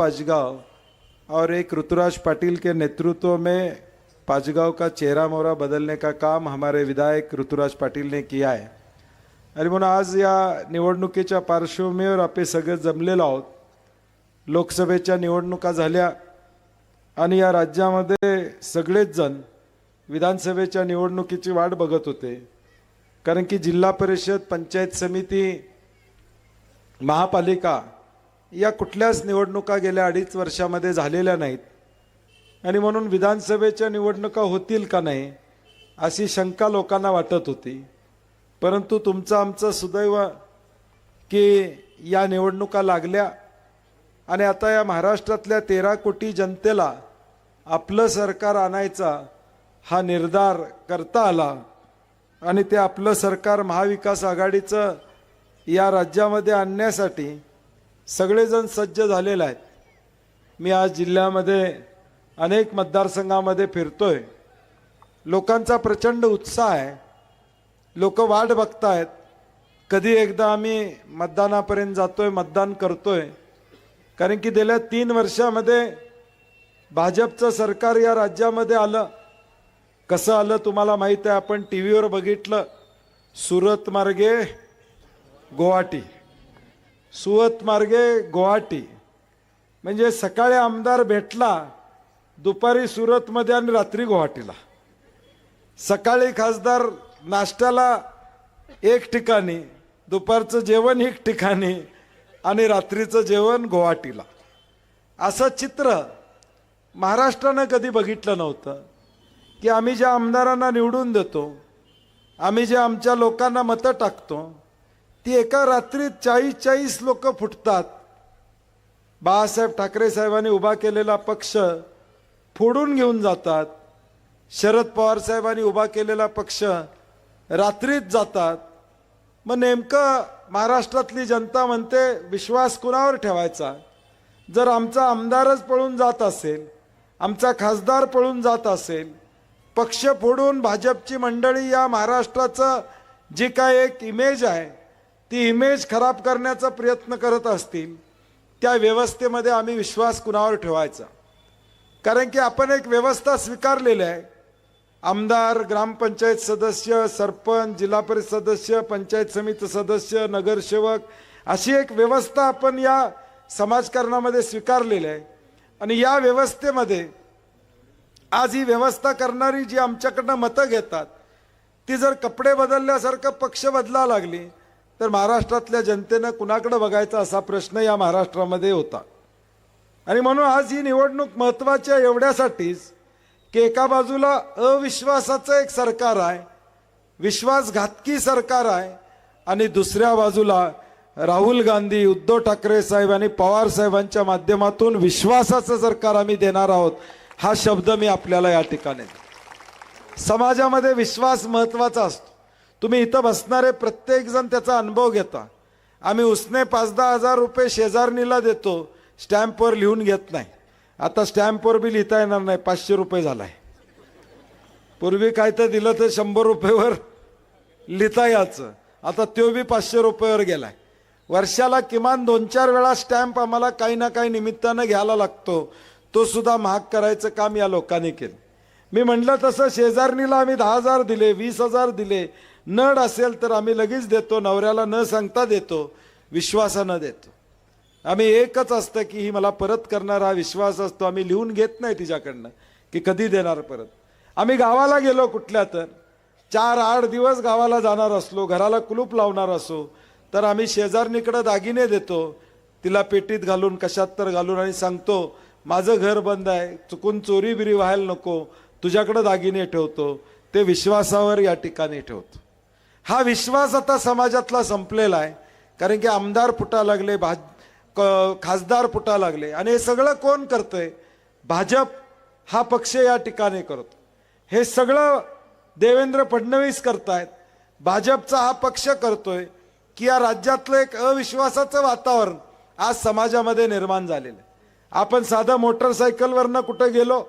पाचगांव और एक ऋतुराज पाटिल के नेतृत्व में पाचगांव का चेहरा मोहरा बदलने का काम हमारे विधायक ऋतुराज पाटील ने किया आहे आणि म्हणून आज या निवडणुकीच्या पार्श्वभूमीवर आपण सगळे जमलेलो आहोत। लोकसभेच्या निवडणुका झाल्या आणि या राज्यामध्ये सगळेच जण विधानसभेच्या निवडणुकीची वाट बघत होते। कारण की जिल्हा परिषद पंचायत समिती महापालिका या कुठल्याच निवडणुका गेल्या अडीच वर्षामध्ये झालेल्या नाहीत. आणि म्हणून विधानसभेच्या निवडणुका होतील का नाही अशी शंका लोकांना वाटत होती. परंतु तुमचं आमचं सुदैव की या निवडणुका लागल्या आणि आता या महाराष्ट्रातल्या तेरा कोटी जनतेला आपलं सरकार आणायचा हा निर्धार करता आला आणि ते आपलं सरकार महाविकास आघाडीचं या राज्यामध्ये आणण्यासाठी सगळेजण सज्ज झालेले आहेत. मी आज जिल्ह्यामध्ये अनेक मतदारसंघामध्ये फिरतोय. लोकांचा प्रचंड उत्साह आहे. लोक वाट बघतायत. कधी एकदा आम्ही मतदानापर्यंत जातोय मतदान करतोय. कारण की गेल्या तीन वर्षामध्ये भाजपचं सरकार या राज्यामध्ये आलं. कसं आलं तुम्हाला माहीत आहे? आपण टी व्हीवर बघितलं. सुरत मार्गे गुवाहाटी. सुवत मार्गे गुवाहाटी. म्हणजे सकाळी आमदार भेटला दुपारी सुरतमध्ये आणि रात्री गुवाहाटीला. सकाळी खासदार नाश्त्याला एक ठिकाणी दुपारचं जेवण एक ठिकाणी आणि रात्रीचं जेवण गुवाहाटीला. असं चित्र महाराष्ट्रानं कधी बघितलं नव्हतं की आम्ही ज्या आमदारांना निवडून देतो आम्ही जे आमच्या लोकांना मतं टाकतो ती एका रात्रीत चाळीस चाळीस लोक फुटतात. बाळासाहेब ठाकरे साहेबांनी उभा केलेला पक्ष फोडून घेऊन जातात. शरद पवार साहेबांनी उभा केलेला पक्ष रात्रीत जातात. मग नेमकं महाराष्ट्रातली जनता म्हणते विश्वास कुणावर ठेवायचा? जर आमचा आमदारच पळून जात असेल आमचा खासदार पळून जात असेल पक्ष फोडून भाजपची मंडळी या महाराष्ट्राचं जी काय एक इमेज आहे ती इमेज खराब करण्याचा प्रयत्न करत असतील त्या व्यवस्थेमध्ये आम्ही विश्वास कुणावर ठेवायचा? कारण की आपण एक व्यवस्था स्वीकारलेली आहे. आमदार ग्रामपंचायत सदस्य सरपंच जिल्हा परिषद सदस्य पंचायत समिती सदस्य नगरसेवक अशी एक व्यवस्था आपण या समाजकारणामध्ये स्वीकारलेली आहे. आणि या व्यवस्थेमध्ये आज ही व्यवस्था करणारी जी आमच्याकडनं मतं घेतात ती जर कपडे बदलल्यासारखं पक्ष बदला लागली तर महाराष्ट्रातल्या जनतेनं कुणाकडे बघायचा असा प्रश्न या महाराष्ट्रामध्ये होता. आणि म्हणून आज ही निवडणूक महत्त्वाची आहे एवढ्यासाठीच की एका बाजूला अविश्वासाचं एक सरकार आहे विश्वासघातकी सरकार आहे आणि दुसऱ्या बाजूला राहुल गांधी उद्धव ठाकरे साहेब आणि पवार साहेबांच्या माध्यमातून विश्वासाचं सरकार आम्ही देणार आहोत हा शब्द मी आपल्याला या ठिकाणी समाजामध्ये विश्वास महत्त्वाचा असतो. तुम्ही इथं बसणारे प्रत्येकजण त्याचा अनुभव घेता. आम्ही उसने पाच दहा हजार रुपये शेजारणीला देतो स्टॅम्पवर लिहून घेत नाही. आता स्टॅम्पवर बी लिहिता येणार नाही पाचशे रुपये झालाय. पूर्वी काय तर दिलं तर शंभर रुपयेवर लिहिता यायचं. आता तो बी पाचशे रुपयेवर गेलाय. वर्षाला किमान दोन चार वेळा स्टॅम्प आम्हाला काही ना काही निमित्तानं घ्यायला लागतो. तो सुद्धा महाग करायचं काम या लोकांनी केलं. मी म्हटलं तसं शेजारणीला आम्ही दहा हजार दिले वीस हजार दिले नड असेल तर आम्ही लगेच देतो नवऱ्याला न सांगता देतो विश्वासानं देतो. आम्ही एकच असतं की ही मला परत करणार हा विश्वास असतो आम्ही लिहून घेत नाही तिच्याकडनं की कधी देणार परत. आम्ही गावाला गेलो कुठल्या तर चार आठ दिवस गावाला जाणार असलो घराला कुलूप लावणार असो तर आम्ही शेजारणीकडं दागिने देतो तिला पेटीत घालून कशात तर घालून आणि सांगतो माझं घर बंद आहे चुकून चोरी बिरी व्हायला नको तुझ्याकडं दागिने ठेवतो. ते विश्वासावर या ठिकाणी ठेवतो. हा विश्वास आता समाजातला संपलेला आहे. कारण की आमदार फुटा लागले भाज क- खासदार फुटा लागले. आणि हे सगळं कोण करतंय? भाजप हा पक्ष या ठिकाणी करतो. हे सगळं देवेंद्र फडणवीस करतायत. भाजपचा हा पक्ष करतोय की या राज्यातलं एक अविश्वासाचं वातावरण आज समाजामध्ये निर्माण झालेलं आहे. आपण साधं मोटरसायकलवरनं कुठं गेलो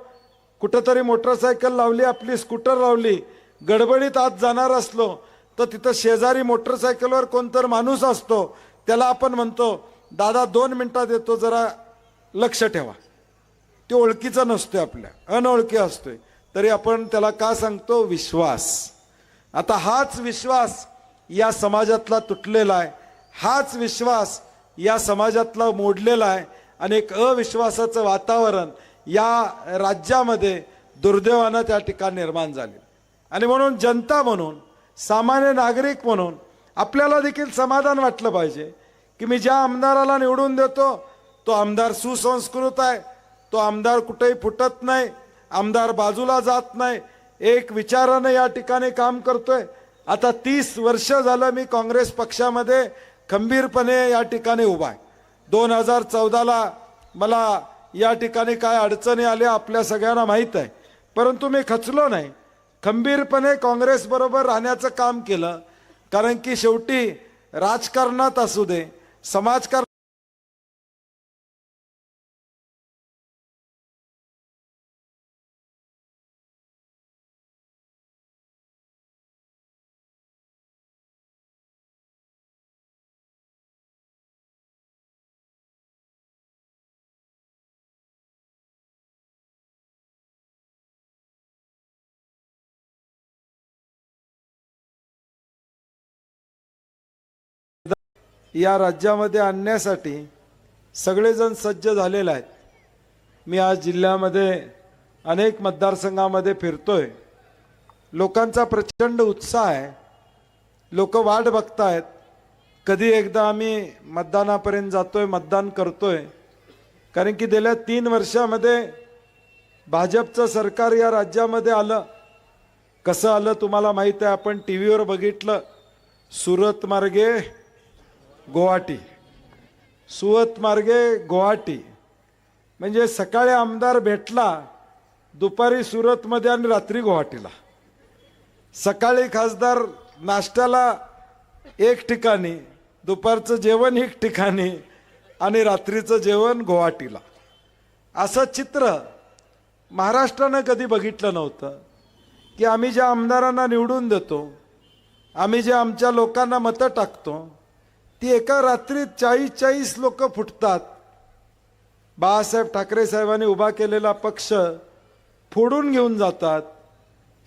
कुठंतरी मोटरसायकल लावली आपली स्कूटर लावली गडबडीत आत जाणार असलो तर तिथं शेजारी मोटरसायकलवर कोणतर माणूस असतो त्याला आपण म्हणतो दादा दोन मिनटात येतो जरा लक्ष ठेवा. ते ओळखीचा नसतोय आपल्या अनओळखी असतोय. तरी आपण त्याला का सांगतो? विश्वास. आता हाच विश्वास या समाजातला तुटलेला आहे. हाच विश्वास या समाजातला मोडलेला आहे. आणि एक अविश्वासाचं वातावरण या राज्यामध्ये दुर्दैवानं त्या ठिकाणी निर्माण झाले आणि म्हणून जनता म्हणून सामान्य नागरिक म्हणून आपल्याला देखील समाधान वाटलं पाहिजे की मी ज्या आमदाराला निवडून देतो तो आमदार सुसंस्कृत आहे तो आमदार कुठेही फुटत नाही आमदार बाजूला जात नाही एक विचारानं या ठिकाणी काम करतोय. आता तीस वर्ष झालं मी काँग्रेस पक्षामध्ये खंबीरपणे या ठिकाणी उभा आहे. दोन हजार चौदाला मला या ठिकाणी काय अडचणी आल्या आपल्या सगळ्यांना माहीत आहे. परंतु मी खचलो नाही. खंबीरपणे काँग्रेसबरोबर राहण्याचं काम केलं. कारण की शेवटी राजकारणात असू दे समाजकार या राज्यामध्ये आणण्यासाठी सगळेजण सज्ज झालेले आहेत. मी आज जिल्ह्यामध्ये अनेक मतदारसंघामध्ये फिरतोय. लोकांचा प्रचंड उत्साह आहे. लोक वाट बघतायत. कधी एकदा आम्ही मतदानापर्यंत जातोय मतदान करतोय. कारण की गेल्या तीन वर्षामध्ये भाजपचं सरकार या राज्यामध्ये आलं. कसं आलं तुम्हाला माहीत आहे? आपण टी व्हीवर बघितलं. सुरत मार्गे गुवाहाटी. सुवत मार्गे गुवाहाटी. म्हणजे सकाळी आमदार भेटला दुपारी सुरतमध्ये आणि रात्री गुवाहाटीला. सकाळी खासदार नाश्त्याला एक ठिकाणी दुपारचं जेवण एक ठिकाणी आणि रात्रीचं जेवण गुवाहाटीला. असं चित्र महाराष्ट्रानं कधी बघितलं नव्हतं की आम्ही ज्या आमदारांना निवडून देतो आम्ही जे आमच्या लोकांना मतं टाकतो ती एका रात्रीत चाळीस चाळीस लोक फुटतात. बाळासाहेब ठाकरे साहेबांनी उभा केलेला पक्ष फोडून घेऊन जातात.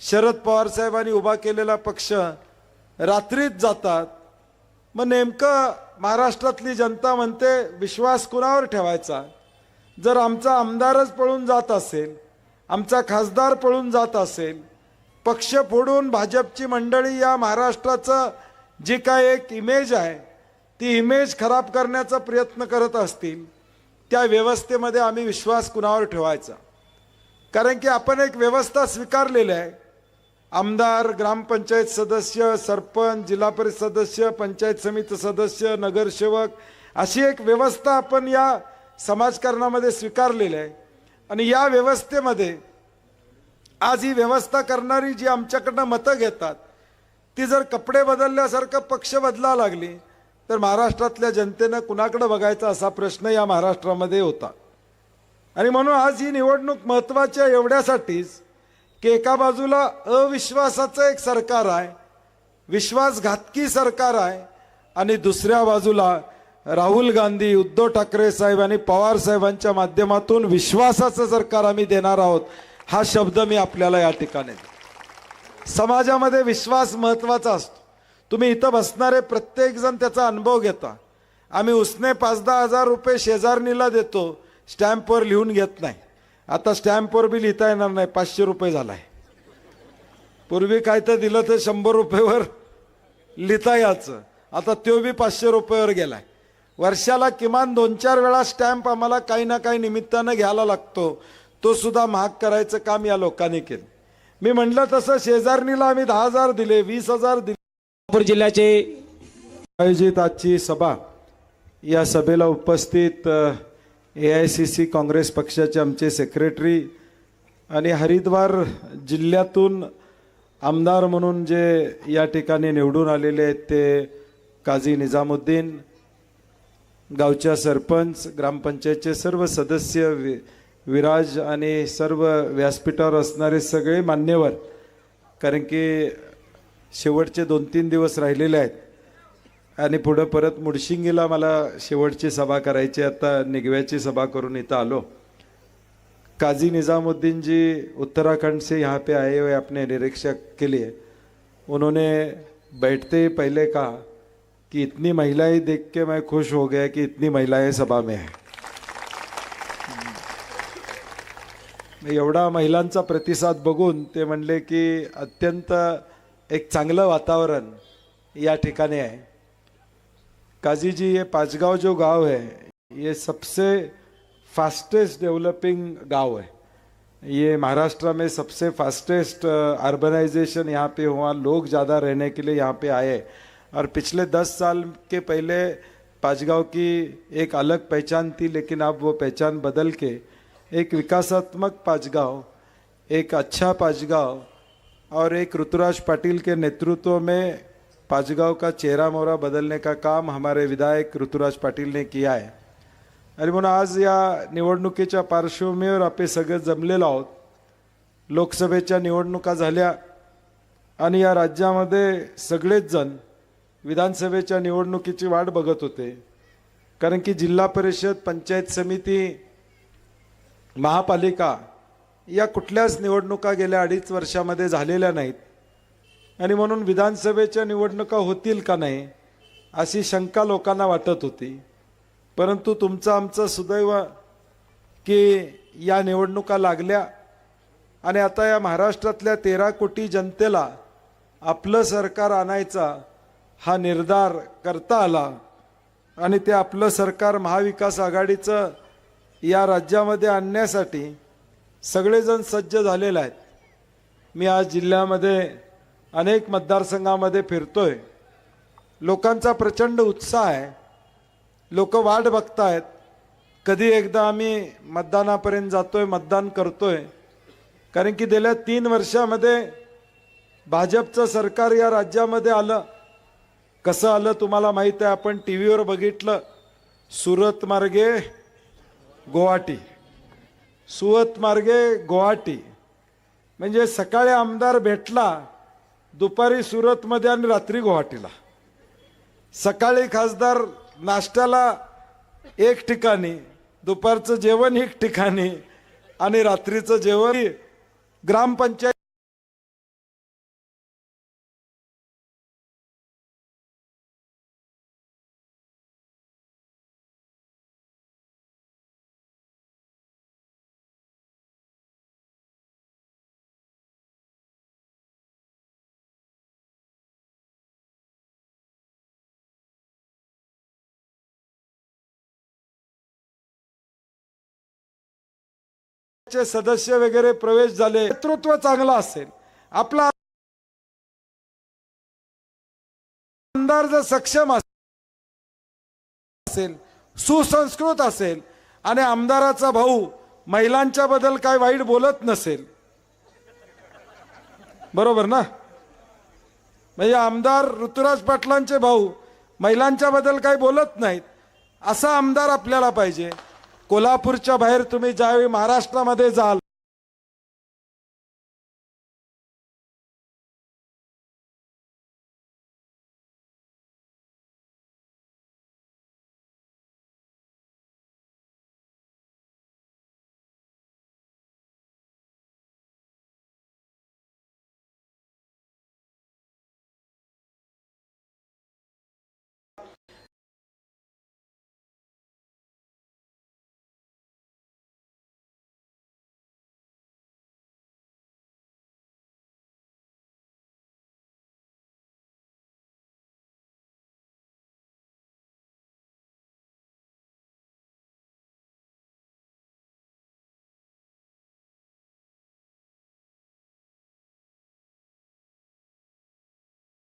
शरद पवार साहेबांनी उभा केलेला पक्ष रात्रीत जातात. मग नेमकं महाराष्ट्रातली जनता म्हणते विश्वास कुणावर ठेवायचा? जर आमचा आमदारच पळून जात असेल आमचा खासदार पळून जात असेल पक्ष फोडून भाजपची मंडळी या महाराष्ट्राचं जी काय एक इमेज आहे ती इमेज खराब करण्याचा प्रयत्न करत असतील त्या व्यवस्थेमध्ये आम्ही विश्वास कुणावर ठेवायचा? कारण की आपण एक व्यवस्था स्वीकारलेली आहे. आमदार ग्रामपंचायत सदस्य सरपंच जिल्हा परिषद सदस्य पंचायत समिती सदस्य नगरसेवक अशी एक व्यवस्था आपण या समाजकारणामध्ये स्वीकारलेली आहे. आणि या व्यवस्थेमध्ये आज ही व्यवस्था करणारी जी आमच्याकडनं मतं घेतात ती जर कपडे बदलल्यासारखं पक्ष बदला लागली तर महाराष्ट्रातल्या जनतेनं कुणाकडे बघायचा असा प्रश्न या महाराष्ट्रामध्ये होता. आणि म्हणून आज ही निवडणूक महत्त्वाची आहे एवढ्यासाठीच की एका बाजूला अविश्वासाचं एक सरकार आहे विश्वासघातकी सरकार आहे आणि दुसऱ्या बाजूला राहुल गांधी उद्धव ठाकरे साहेब आणि पवार साहेबांच्या माध्यमातून विश्वासाचं सरकार आम्ही देणार आहोत हा शब्द मी आपल्याला या ठिकाणी समाजामध्ये विश्वास महत्त्वाचा असतो. तुम्ही इथं बसणारे प्रत्येकजण त्याचा अनुभव घेता. आम्ही उसने पाच दहा हजार रुपये शेजारणीला देतो स्टॅम्पवर लिहून घेत नाही. आता स्टॅम्पवर बी लिहिता येणार नाही पाचशे रुपये झाला आहे पूर्वी काय तर दिलं तर शंभर रुपयेवर लिहिता यायचं. आता तो बी पाचशे रुपयेवर गेला आहे वर्षाला किमान दोन चार वेळा स्टॅम्प आम्हाला काही ना काही निमित्तानं घ्यायला लागतो. तो सुद्धा महाग करायचं काम या लोकांनी केलं. मी म्हटलं तसं शेजारणीला आम्ही दहा हजार दिले वीस हजार दिले. नागपूर जिल्ह्याचे आयोजित आजची सभा या सभेला उपस्थित A I C C Congress पक्षाचे आमचे सेक्रेटरी आणि हरिद्वार जिल्ह्यातून आमदार म्हणून जे या ठिकाणी निवडून आलेले आहेत ते काझी निजामुद्दीन गावच्या सरपंच ग्रामपंचायतचे सर्व सदस्य वि विराज आणि सर्व व्यासपीठावर असणारे सगळे मान्यवर कारण की शेवटचे दोन तीन दिवस राहिलेले आहेत. आणि पुढं परत मुडशिंगीला मला शेवटची सभा करायची आता निगव्याची सभा करून इथं आलो. काजी निज़ामुद्दीन जी उत्तराखंड से यहाँ पे आए हुए अपने निरीक्षक के लिए. उन्होंने बैठते ही पहले कहा कि इतनी महिलाएं देख के मैं खुश हो गया कि इतनी महिलाएं सभा में हैं। एवढा महिलांचा प्रतिसाद बघून ते म्हणले की अत्यंत एक चांगलं वातावरण या ठिकाणी आहे. काजी जी ये पाचगांव जो गांव है ये सबसे फास्टेस्ट डेवलपिंग गांव है ये महाराष्ट्र में सबसे फास्टेस्ट अर्बनाइजेशन यहाँ पे हुआ लोग ज़्यादा रहने के लिए यहाँ पे आए और पिछले दस साल के पहले पाचगांव की एक अलग पहचान थी लेकिन अब वो पहचान बदल के एक विकासात्मक पाचगांव एक अच्छा पाचगांव और एक ऋतुराज पाटिल के नेतृत्व में पाचगांव का चेहरा मोहरा बदलने का काम हमारे विधायक ऋतुराज पाटील ने किया आहे आणि म्हणून आज या निवडणुकीच्या पार्श्वभूमीवर आपण सगळे जमलेलो आहोत। लोकसभेच्या निवडणुका झाल्या आणि या राज्यामध्ये सगळेच जण विधानसभेच्या निवडणुकीची वाट बघत होते। कारण की जिल्हा परिषद पंचायत समिती महापालिका या कुठल्याच निवडणुका गेल्या अडीच वर्षामध्ये झालेल्या नाहीत. आणि म्हणून विधानसभेच्या निवडणुका होतील का नाही अशी शंका लोकांना वाटत होती. परंतु तुमचं आमचं सुदैव की या निवडणुका लागल्या आणि आता या महाराष्ट्रातल्या तेरा कोटी जनतेला आपलं सरकार आणायचा हा निर्धार करता आला आणि ते आपलं सरकार महाविकास आघाडीचं या राज्यामध्ये आणण्यासाठी सगळेजण सज्ज झालेले आहेत. मी आज जिल्ह्यामध्ये अनेक मतदारसंघामध्ये फिरतोय. लोकांचा प्रचंड उत्साह आहे. लोक वाट बघतायत. कधी एकदा आम्ही मतदानापर्यंत जातोय मतदान करतोय. कारण की गेल्या तीन वर्षामध्ये भाजपचं सरकार या राज्यामध्ये आलं. कसं आलं तुम्हाला माहीत आहे? आपण टी व्हीवर बघितलं. सुरत मार्गे गुवाहाटी. सुवत मार्गे गुवाहाटी. म्हणजे सकाळी आमदार भेटला दुपारी सुरतमध्ये आणि रात्री गुवाहाटीला. सकाळी खासदार नाश्त्याला एक ठिकाणी दुपारचं जेवण एक ठिकाणी आणि रात्रीचं जेवण ग्रामपंचायत चे सदस्य वगैरे प्रवेश झाले नेतृत्व चांगलं असेल. आपला आमदार जर सक्षम असेल सुसंस्कृत असेल आणि आमदाराचा भाऊ महिलांच्या बद्दल काय वाईट बोलत नसेल. बरोबर ना? म्हणजे आमदार ऋतुराज पाटलांचे भाऊ महिलांच्या बद्दल काही बोलत नाहीत असा आमदार आपल्याला पाहिजे. कोल्हापूरच्या बाहेर तुम्ही ज्यावेळी महाराष्ट्रामध्ये जाल